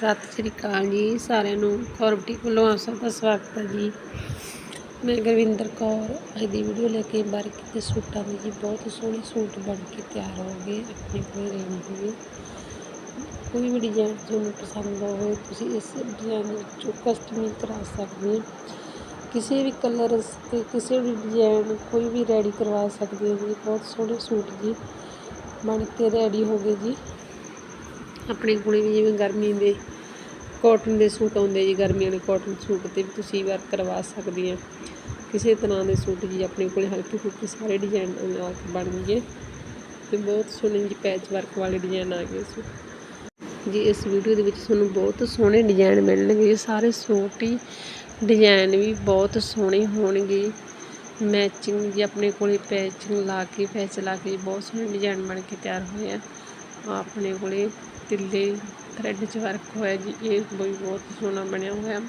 ਸਤਿ ਸ਼੍ਰੀ ਅਕਾਲ ਜੀ, ਸਾਰਿਆਂ ਨੂੰ ਕੌਰ ਵੱਲੋਂ ਆਪ ਸਭ ਦਾ ਸਵਾਗਤ ਹੈ ਜੀ। ਮੈਂ ਗੁਰਵਿੰਦਰ ਕੌਰ, ਅੱਜ ਦੀ ਵੀਡੀਓ ਲੈ ਕੇ ਬਾਰੇ ਤੇ ਸੂਟਾਂ ਦੀ ਜੀ ਬਹੁਤ ਸੋਹਣੇ ਸੂਟ ਬਣ ਕੇ ਤਿਆਰ ਹੋ ਗਏ, ਆਪਣੇ ਕੋਲ ਰੇਂਜ ਦੇ ਕੋਈ ਵੀ ਡਿਜ਼ਾਈਨ ਤੁਹਾਨੂੰ ਪਸੰਦ ਹੋਵੇ ਤੁਸੀਂ ਇਸ ਡਿਜ਼ਾਈਨ ਵਿੱਚੋਂ ਕਸਟਮਾਈਜ਼ ਕਰਾ ਸਕਦੇ ਹੋ। ਕਿਸੇ ਵੀ ਕਲਰ ਤੇ ਕਿਸੇ ਵੀ ਡਿਜ਼ਾਈਨ ਕੋਈ ਵੀ ਰੈਡੀ ਕਰਵਾ ਸਕਦੇ ਹੋ ਜੀ, ਬਹੁਤ ਸੋਹਣੇ ਸੂਟ ਜੀ, ਬਣ ਕੇ ਰੈਡੀ ਹੋ ਗਏ ਜੀ। ਆਪਣੇ ਕੋਲੇ ਵੀ ਜਿਵੇਂ ਗਰਮੀ ਦੇ ਕਾਟਨ ਦੇ ਸੂਟ ਆਉਂਦੇ ਜੀ, ਗਰਮੀਆਂ ਦੇ ਕਾਟਨ ਸੂਟ ਤੇ ਵੀ ਤੁਸੀਂ ਵਰਕ ਕਰਵਾ ਸਕਦੇ ਆ। ਕਿਸੇ ਤਰ੍ਹਾਂ ਦੇ ਸੂਟ ਜੀ ਆਪਣੇ ਕੋਲੇ ਹਲਕੇ ਫੁਲਕੇ ਸਾਰੇ ਡਿਜ਼ਾਈਨ ਨਾਲ ਬਣ ਗਏ। ਤੇ ਬਹੁਤ ਸੋਹਣੇ ਜੀ ਪੈਚ ਵਰਕ ਵਾਲੇ ਡਿਜ਼ਾਈਨ ਆ ਗਏ ਸੂ ਜੀ, ਇਸ ਵੀਡੀਓ ਦੇ ਵਿੱਚ ਤੁਹਾਨੂੰ ਬਹੁਤ ਸੋਹਣੇ ਡਿਜ਼ਾਈਨ ਮਿਲਣਗੇ। ਜੀ ਸਾਰੇ ਸੂਟ ਹੀ ਡਿਜ਼ਾਈਨ ਵੀ ਬਹੁਤ ਸੋਹਣੇ ਹੋਣਗੇ। ਮੈਚਿੰਗ ਜੀ ਆਪਣੇ ਕੋਲੇ ਪੈਚਿੰਗ ਲਾ ਕੇ ਪੈਚ ਲਾ ਕੇ ਬਹੁਤ ਸੋਹਣੇ ਡਿਜ਼ਾਈਨ ਬਣ ਕੇ ਤਿਆਰ ਹੋਏ ਆ। ਆਪਣੇ ਕੋਲੇ ਤਿੱਲੇ ਥਰੈਡ 'ਚ ਵਰਕ ਹੋਇਆ ਜੀ, ਇਹ ਵੀ ਬਹੁਤ ਸੋਹਣਾ ਬਣਿਆ ਹੋਇਆ।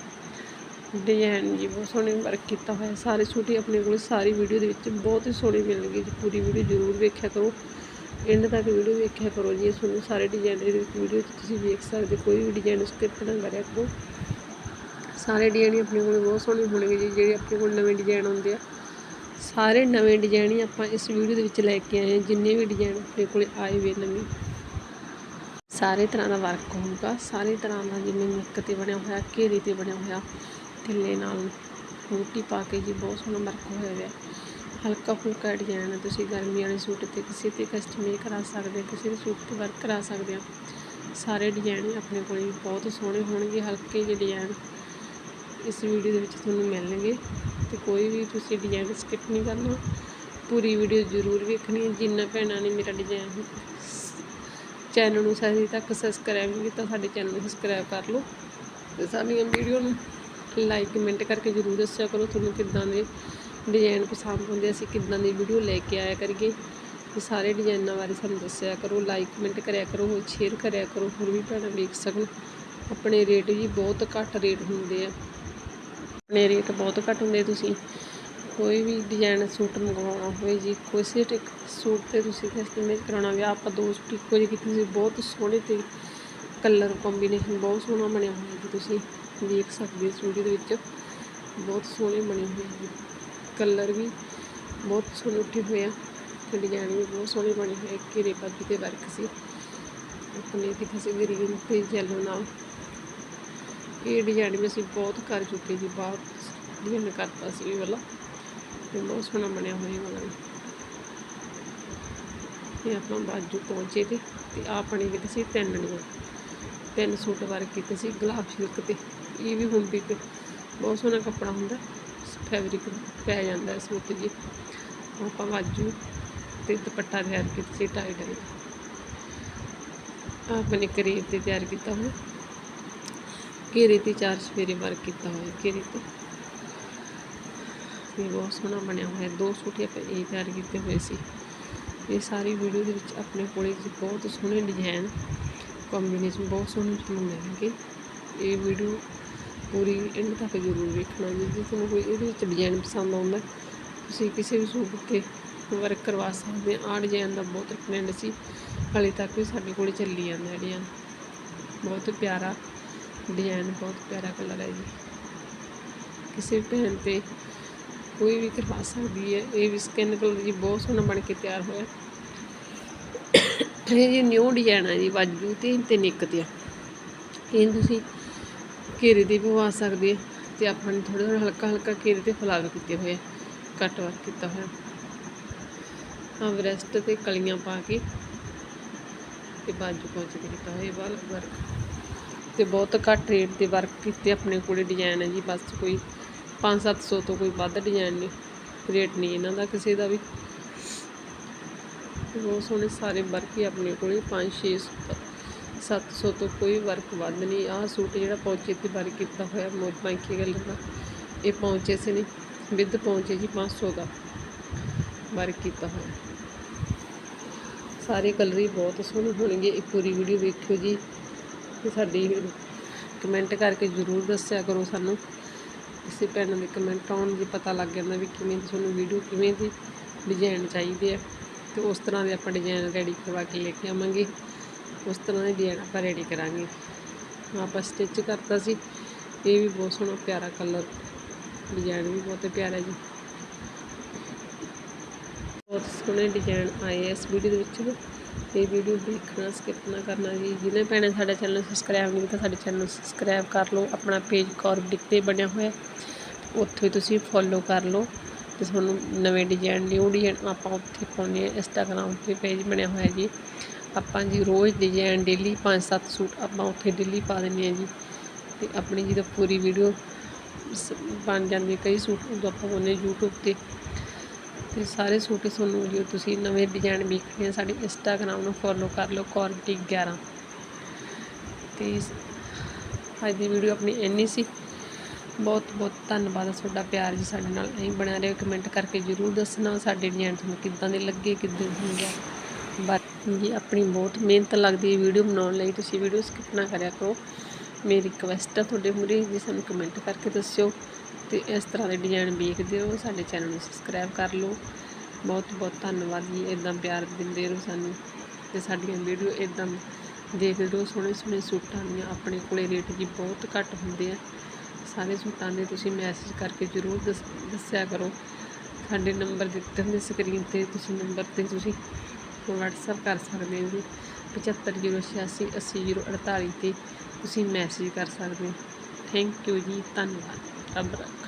ਡਿਜ਼ਾਈਨ ਜੀ ਬਹੁਤ ਸੋਹਣੇ ਵਰਕ ਕੀਤਾ ਹੋਇਆ, ਸਾਰੇ ਸੂਟ ਆਪਣੇ ਕੋਲ ਸਾਰੀ ਵੀਡੀਓ ਦੇ ਵਿੱਚ ਬਹੁਤ ਹੀ ਸੋਹਣੇ ਮਿਲਣਗੇ ਜੀ, ਪੂਰੀ ਵੀਡੀਓ ਜ਼ਰੂਰ ਵੇਖਿਆ ਕਰੋ। ਐਂਡ ਤੱਕ ਵੀਡੀਓ ਵੇਖਿਆ ਕਰੋ ਜੀ ਤੁਹਾਨੂੰ ਸਾਰੇ ਡਿਜ਼ਾਈਨ ਦੇ ਵਿੱਚ ਵੀਡੀਓ 'ਚ ਤੁਸੀਂ ਵੇਖ ਸਕਦੇ, ਕੋਈ ਵੀ ਡਿਜ਼ਾਈਨ ਸਕਿਪ ਨਾ ਕਰਿਆ ਕਰੋ। ਸਾਰੇ ਡਿਜ਼ਾਈਨ ਆਪਣੇ ਕੋਲ ਬਹੁਤ ਸੋਹਣੇ ਹੋਣਗੇ ਜੀ, ਜਿਹੜੇ ਆਪਣੇ ਕੋਲ ਨਵੇਂ ਡਿਜ਼ਾਈਨ ਆਉਂਦੇ ਆ। ਸਾਰੇ ਨਵੇਂ ਡਿਜ਼ਾਈਨ ਹੀ ਆਪਾਂ ਇਸ ਵੀਡੀਓ ਦੇ ਵਿੱਚ ਲੈ ਕੇ ਆਏ ਹਾਂ, ਜਿੰਨੇ ਵੀ ਡਿਜ਼ਾਈਨ ਆਪਣੇ ਕੋਲ ਆਏ ਹੋਏ ਨਵੇਂ। ਸਾਰੇ ਤਰ੍ਹਾਂ ਦਾ ਵਰਕ ਹੋਊਗਾ, ਸਾਰੇ ਤਰ੍ਹਾਂ ਦਾ ਜਿਵੇਂ ਨੈਕ ਤੇ ਬਣਿਆ ਹੋਇਆ, ਘੇਰੇ ਤੇ ਬਣਿਆ ਹੋਇਆ, ਥੱਲੇ ਨਾਲ ਬੂਟੀ ਪਾ ਕੇ ਜੀ ਬਹੁਤ ਸੋਹਣਾ ਵਰਕ ਹੋਇਆ ਹੋਇਆ। ਹਲਕਾ ਫੁਲਕਾ ਡਿਜ਼ਾਈਨ ਤੁਸੀਂ ਗਰਮੀ ਵਾਲੇ ਸੂਟ ਤੇ ਕਿਸੇ ਤੇ ਕਸਟਮਾਈਜ਼ ਕਰਾ ਸਕਦੇ ਕਿਸੇ ਦੇ ਸੂਟ ਤੇ ਵਰਕ ਕਰਾ ਸਕਦੇ ਹੋ ਸਾਰੇ ਡਿਜ਼ਾਈਨ ਆਪਣੇ ਕੋਲ ਬਹੁਤ ਸੋਹਣੇ ਹੋਣਗੇ, ਹਲਕੇ ਜਿਹੇ ਡਿਜ਼ਾਈਨ ਇਸ ਵੀਡੀਓ ਦੇ ਵਿੱਚ ਤੁਹਾਨੂੰ ਮਿਲਣਗੇ। ਤੇ ਕੋਈ ਵੀ ਤੁਸੀਂ ਡਿਜ਼ਾਈਨ ਸਕਿਪ ਨਹੀਂ ਕਰਨਾ, ਪੂਰੀ ਵੀਡੀਓ ਜ਼ਰੂਰ ਵੇਖਣੀ ਹੈ। ਜਿੰਨਾ ਭੈਣਾਂ ਨੇ ਮੇਰਾ ਡਿਜ਼ਾਈਨ ਚੈਨਲ ਨੂੰ ਸਹੀ ਤੱਕ ਸਬਸਕ੍ਰਾਈਬ ਨਹੀਂ ਕੀਤਾ, ਸਾਡੇ ਚੈਨਲ ਨੂੰ ਸਬਸਕ੍ਰਾਈਬ ਕਰ ਲਓ ਤੇ ਸਾਡੀਆਂ ਵੀਡੀਓ ਨੂੰ ਲਾਈਕ ਕਮੈਂਟ ਕਰਕੇ ਜ਼ਰੂਰ ਦੱਸਿਆ ਕਰੋ ਤੁਹਾਨੂੰ ਕਿੱਦਾਂ ਦੇ ਡਿਜ਼ਾਈਨ ਪਸੰਦ ਹੁੰਦੇ ਅਸੀਂ ਕਿੱਦਾਂ ਦੀ ਵੀਡੀਓ ਲੈ ਕੇ ਆਇਆ ਕਰੀਏ। ਤੇ ਸਾਰੇ ਡਿਜ਼ਾਈਨਾਂ ਬਾਰੇ ਸਾਨੂੰ ਦੱਸਿਆ ਕਰੋ ਲਾਈਕ ਕਮੈਂਟ ਕਰਿਆ ਕਰੋ, ਹੋਰ ਸ਼ੇਅਰ ਕਰਿਆ ਕਰੋ, ਹੋਰ ਵੀ ਭੈਣਾਂ ਵੇਖ ਸਕਣ। ਆਪਣੇ ਰੇਟ ਜੀ ਬਹੁਤ ਘੱਟ ਰੇਟ ਹੁੰਦੇ ਆ। ਆਪਣੇ ਰੇਟ ਬਹੁਤ ਘੱਟ ਹੁੰਦੇ ਤੁਸੀਂ। ਕੋਈ ਵੀ ਡਿਜ਼ਾਈਨ ਸੂਟ ਮੰਗਵਾਉਣਾ ਹੋਵੇ ਜੀ ਕਿਸੇ ਟਿਕ ਸੂਟ ਤੇ ਤੁਸੀਂ ਕਸਟਮਾਈਜ਼ ਕਰਾਉਣਾ ਵੀ ਆਪਾਂ ਦੋ ਸੂਟ ਇੱਕੋ ਜਿਹੇ ਕੀਤੇ ਸੀ, ਬਹੁਤ ਸੋਹਣੇ ਤੇ ਕਲਰ ਕੰਬੀਨੇਸ਼ਨ ਬਹੁਤ ਸੋਹਣਾ ਬਣਿਆ ਹੋਇਆ ਜੀ ਤੁਸੀਂ ਦੇਖ ਸਕਦੇ ਹੋ ਸੂਟ ਦੇ ਵਿੱਚ। ਬਹੁਤ ਸੋਹਣੇ ਬਣੇ ਹੋਏ ਜੀ। ਕਲਰ ਵੀ ਬਹੁਤ ਸੋਹਣੇ ਉੱਠੇ ਹੋਏ ਆ ਤੇ ਡਿਜ਼ਾਈਨ ਵੀ ਬਹੁਤ ਸੋਹਣੇ ਬਣੇ ਹੋਏ ਘੇਰੇ ਪੱਤੀ ਤੇ ਵਰਕ ਸੀ। ਆਪਣੇ ਕਿਥੇ ਸੀ ਗ੍ਰੀਨ ਤੇ ਜੈਲੋ ਨਾਲ ਇਹ ਡਿਜ਼ਾਈਨ ਵੀ ਅਸੀਂ ਬਹੁਤ ਕਰ ਚੁੱਕੇ ਜੀ, ਬਹੁਤ ਡਿਜ਼ਾਈਨ ਕਰਤਾ ਸੀ ਇਹ ਵਾਲਾ। ਤੇ ਬਹੁਤ ਸੋਹਣਾ ਬਣਿਆ ਹੋਇਆ ਵਾਲਾ ਇਹ ਆਪਾਂ ਬਾਜੂ ਪਹੁੰਚੇ ਤੇ ਤੇ ਆਪਣੇ ਕਿਤੇ ਸੀ ਤਿੰਨ ਨੇ ਤਿੰਨ ਸੂਟ ਵਰਕ ਕੀਤੇ ਸੀ, ਗੁਲਾਬ ਸਿਲਕ ਤੇ। ਇਹ ਵੀ ਹੁਣ ਵੀ ਬਹੁਤ ਸੋਹਣਾ ਕੱਪੜਾ ਹੁੰਦਾ ਫੈਬਰਿਕ ਪੈ ਜਾਂਦਾ ਸੂਟ ਜੀ ਆਪਾਂ ਬਾਜੂ ਤੇ ਦੁਪੱਟਾ ਤਿਆਰ ਕੀਤਾ ਸੀ ਟਾਈ ਟਾਈ ਆਪਣੇ ਕਰੀਬ ਤੇ ਤਿਆਰ ਕੀਤਾ ਹੋਇਆ। ਘੇਰੇ ਤੇ ਚਾਰ ਸਫੇਰੇ ਵਰਕ ਕੀਤਾ ਹੋਇਆ, ਘੇਰੇ ਤੇ। ਇਹ ਬਹੁਤ ਸੋਹਣਾ ਬਣਿਆ ਹੋਇਆ, ਦੋ ਸੂਟ ਆਪਾਂ ਇਹ ਤਿਆਰ ਕੀਤੇ ਹੋਏ ਸੀ। ਇਹ ਸਾਰੀ ਵੀਡੀਓ ਦੇ ਵਿੱਚ ਆਪਣੇ ਕੋਲੇ ਜੀ ਬਹੁਤ ਸੋਹਣੇ ਡਿਜ਼ਾਈਨ ਕੰਬੀਨੇਸ਼ਨ ਬਹੁਤ ਸੋਹਣੇ ਤੁਹਾਨੂੰ ਮਿਲਣਗੇ। ਇਹ ਵੀਡੀਓ ਪੂਰੀ ਐਂਡ ਤੱਕ ਜ਼ਰੂਰ ਵੇਖਣਾ ਜੀ, ਜੇ ਤੁਹਾਨੂੰ ਕੋਈ ਇਹਦੇ ਵਿੱਚ ਡਿਜ਼ਾਈਨ ਪਸੰਦ ਆਉਂਦਾ, ਤੁਸੀਂ ਕਿਸੇ ਵੀ ਸੂਟ ਉੱਤੇ ਵਰਕ ਕਰਵਾ ਸਕਦੇ ਆ ਡਿਜ਼ਾਈਨ ਦਾ ਬਹੁਤ ਟ੍ਰੈਂਡ ਸੀ, ਹਾਲੇ ਤੱਕ ਵੀ ਸਾਡੇ ਕੋਲੇ ਚੱਲੀ ਜਾਂਦਾ ਡਿਜ਼ਾਈਨ ਬਹੁਤ ਪਿਆਰਾ ਡਿਜ਼ਾਈਨ ਬਹੁਤ ਪਿਆਰਾ ਕਲਰ ਹੈ ਜੀ। ਕਿਸੇ ਭੈਣ ਤੇ ਕੋਈ ਵੀ ਕਰਵਾ ਸਕਦੀ ਹੈ, ਇਹ ਵੀ ਸਕਿਨ ਕਲਰ ਜੀ ਬਹੁਤ ਸੋਹਣਾ ਬਣ ਕੇ ਤਿਆਰ ਹੋਇਆ। ਇਹ ਜੀ ਨਿਊ ਡਿਜ਼ਾਈਨ ਹੈ ਜੀ ਬਾਜੂ ਤੇ ਤੇ ਨਿੱਕ ਤੇ ਇਹ ਤੁਸੀਂ ਘੇਰੇ ਦੇ ਵੀ ਪਵਾ ਸਕਦੇ ਆ ਤੇ ਆਪਾਂ ਨੇ ਥੋੜਾ ਥੋੜਾ ਹਲਕਾ ਹਲਕਾ ਘੇਰੇ ਤੇ ਫਲਾਵਰ ਕੀਤੇ ਹੋਏ ਕੱਟ ਵਰਕ ਕੀਤਾ ਹੋਇਆ। ਆ ਵਰੈਸਟ ਤੇ ਕਲੀਆਂ ਪਾ ਕੇ ਤੇ ਬਾਜੂ ਪਹੁੰਚ ਕੇ ਕੀਤਾ ਹੋਇਆ ਵਾਲ ਵਰਕ ਤੇ ਬਹੁਤ ਘੱਟ ਰੇਟ ਤੇ ਵਰਕ ਕੀਤੇ ਆਪਣੇ ਕੋਲੇ ਡਿਜ਼ਾਈਨ ਹੈ ਜੀ, ਬਸ ਕੋਈ 5-700 ਤੋਂ ਕੋਈ ਵੱਧ ਡਿਜ਼ਾਈਨ ਨਹੀਂ ਰੇਟ ਨਹੀਂ ਇਹਨਾਂ ਦਾ ਕਿਸੇ ਦਾ ਵੀ। ਬਹੁਤ ਸੋਹਣੇ ਸਾਰੇ ਵਰਕ ਹੀ ਆਪਣੇ ਕੋਲੇ 5-6 700 ਤੋਂ ਕੋਈ ਵਰਕ ਵੱਧ ਨਹੀਂ। ਆਹ ਸੂਟ ਜਿਹੜਾ ਪੌਂਚੇ ਤੇ ਵਰਕ ਕੀਤਾ ਹੋਇਆ ਮੋਰ ਪਾਂਕੀ ਗੱਲ ਦਾ, ਇਹ ਪੌਂਚੇ ਸੇ ਨਹੀਂ ਵਿਦ ਪੌਂਚੇ ਜੀ 500 ਦਾ ਵਰਕ ਕੀਤਾ ਹੋਇਆ। ਸਾਰੇ ਕਲਰ ਹੀ ਬਹੁਤ ਸੋਹਣੇ ਹੋਣਗੇ, ਇਹ ਪੂਰੀ ਵੀਡੀਓ ਵੇਖਿਓ ਜੀ। ਤੇ ਸਾਡੀ ਕਮੈਂਟ ਕਰਕੇ ਜ਼ਰੂਰ ਦੱਸਿਆ ਕਰੋ ਸਾਨੂੰ। ਕਿਸੇ ਭੈਣ ਦੇ ਕਮੈਂਟ ਆਉਣ ਜੀ ਪਤਾ ਲੱਗ ਜਾਂਦਾ ਵੀ ਕਿਵੇਂ ਦੀ ਤੁਹਾਨੂੰ ਵੀਡੀਓ ਕਿਵੇਂ ਦੀ ਡਿਜ਼ਾਈਨ ਚਾਹੀਦੇ ਆ ਤੇ ਉਸ ਤਰ੍ਹਾਂ ਦੇ ਆਪਾਂ ਡਿਜ਼ਾਈਨ ਰੈਡੀ ਕਰਵਾ ਕੇ ਲੈ ਕੇ ਆਵਾਂਗੇ। ਉਸ ਤਰ੍ਹਾਂ ਦੇ ਡਿਜ਼ਾਈਨ ਆਪਾਂ ਰੈਡੀ ਕਰਾਂਗੇ। ਆਪਾਂ ਸਟਿਚ ਕਰਤਾ ਸੀ। ਇਹ ਵੀ ਬਹੁਤ ਸੋਹਣਾ, ਪਿਆਰਾ ਕਲਰ ਡਿਜ਼ਾਈਨ ਵੀ ਬਹੁਤ ਪਿਆਰਾ ਜੀ। ਬਹੁਤ ਸੋਹਣੇ ਡਿਜ਼ਾਈਨ ਆਏ ਇਸ ਵੀਡੀਓ ਦੇ ਵਿੱਚ। ਇਹ ਵੀਡੀਓ ਦੇਖਣਾ ਸਕਿਪ ਨਾ ਕਰਨਾ ਜੀ। ਜਿਹਨੇ ਭੈਣੇ ਸਾਡਾ ਚੈਨਲ ਸਬਸਕ੍ਰਾਈਬ ਨਹੀਂ ਕੀਤਾ ਸਾਡੇ ਚੈਨਲ ਨੂੰ ਸਬਸਕ੍ਰਾਈਬ ਕਰ ਲਓ। ਆਪਣਾ ਪੇਜ ਕੌਰਬਿਕ ਤੇ ਬਣਿਆ ਹੋਇਆ ਉੱਥੇ ਤੁਸੀਂ ਫੋਲੋ ਕਰ ਲਓ। ਤੇ ਤੁਹਾਨੂੰ ਨਵੇਂ ਡਿਜ਼ਾਈਨ ਨਿਊ ਡਿਜ਼ਾਈਨ ਆਪਾਂ ਉੱਥੇ ਪਾਉਂਦੇ ਹਾਂ। ਇੰਸਟਾਗ੍ਰਾਮ ਤੇ ਪੇਜ ਬਣਿਆ ਹੋਇਆ ਜੀ। ਆਪਾਂ ਜੀ ਰੋਜ਼ ਡਿਜ਼ਾਈਨ ਡੇਲੀ 5-7 ਸੂਟ ਆਪਾਂ ਉੱਥੇ ਡੇਲੀ ਪਾ ਦਿੰਦੇ ਹਾਂ ਜੀ। ਤੇ ਆਪਣੀ ਜਦੋਂ ਪੂਰੀ ਵੀਡੀਓ ਬਣ ਜਾਂਦੀ ਹੈ, ਕਈ ਸੂਟ ਉਦੋਂ ਆਪਾਂ ਪਾਉਂਦੇ ਹਾਂ YouTube ਤੇ। ਤੇ ਸਾਰੇ ਸੂਟ ਹੀ ਤੁਹਾਨੂੰ ਜੋ ਤੁਸੀਂ ਨਵੇਂ ਡਿਜ਼ਾਈਨ ਵੇਖਣੇ ਆ, ਸਾਡੇ ਇੰਸਟਾਗ੍ਰਾਮ ਨੂੰ ਫੋਲੋ ਕਰ ਲਓ ਕੌਰਟੀ 11 ਤੇ ਅੱਜ ਦੀ ਵੀਡੀਓ ਆਪਣੀ ਇੰਨੀ ਸੀ। ਬਹੁਤ ਬਹੁਤ ਧੰਨਵਾਦ ਤੁਹਾਡਾ ਪਿਆਰ ਜੀ ਸਾਡੇ ਨਾਲ। ਐਂ ਬਣਿਆ ਰਹੋ ਕਮੈਂਟ ਕਰਕੇ ਜ਼ਰੂਰ ਦੱਸਣਾ ਸਾਡੇ ਡਿਜ਼ਾਈਨ ਤੁਹਾਨੂੰ ਕਿੱਦਾਂ ਦੇ ਲੱਗੇ, ਕਿੱਦਾਂ ਦੇ ਆ। ਬਾਕੀ ਜੀ, ਆਪਣੀ ਬਹੁਤ ਮਿਹਨਤ ਲੱਗਦੀ ਹੈ ਵੀਡੀਓ ਬਣਾਉਣ ਲਈ, ਤੁਸੀਂ ਵੀਡੀਓ ਸਕਿਪ ਨਾ ਕਰਿਆ ਕਰੋ। ਮੇਰੀ ਰਿਕਵੈਸਟ ਆ ਤੁਹਾਡੇ ਮੂਹਰੇ ਜੀ ਸਾਨੂੰ ਕਮੈਂਟ ਕਰਕੇ ਦੱਸਿਓ। ਤੇ ਇਸ ਤਰ੍ਹਾਂ ਦੇ ਡਿਜ਼ਾਈਨ ਵੇਖਦੇ ਹੋ ਸਾਡੇ ਚੈਨਲ ਨੂੰ ਸਬਸਕ੍ਰਾਈਬ ਕਰ ਲਓ। ਬਹੁਤ ਬਹੁਤ ਧੰਨਵਾਦ ਜੀ ਇਦਾਂ ਪਿਆਰ ਦਿੰਦੇ ਰਹੋ ਸਾਨੂੰ ਤੇ ਸਾਡੀਆਂ ਵੀਡੀਓ ਇਦਾਂ ਦੇਖਦੇ ਰਹੋ, ਸੋਹਣੇ ਸੋਹਣੇ ਸੂਟਾਂ ਦੀਆਂ, ਆਪਣੇ ਕੋਲੇ ਰੇਟ ਜੀ ਬਹੁਤ ਘੱਟ ਹੁੰਦੇ ਆ। ਸਾਰੇ ਸੂਟਾਂ ਦੇ ਤੁਸੀਂ ਮੈਸੇਜ ਕਰਕੇ ਜ਼ਰੂਰ ਦੱਸ- ਦੱਸਿਆ ਕਰੋ। ਸਾਡੇ ਨੰਬਰ ਦਿੱਤੇ ਹੁੰਦੇ ਸਕਰੀਨ ਤੇ, ਤੁਸੀਂ ਨੰਬਰ ਤੇ ਤੁਸੀਂ WhatsApp ਕਰ ਸਕਦੇ ਹੋ ਜੀ। 7506 80048 ਤੇ ਤੁਸੀਂ ਮੈਸੇਜ ਕਰ ਸਕਦੇ ਹੋ। ਥੈਂਕ ਯੂ ਜੀ, ਧੰਨਵਾਦ। ਰੱਬ ਰੱਖੇ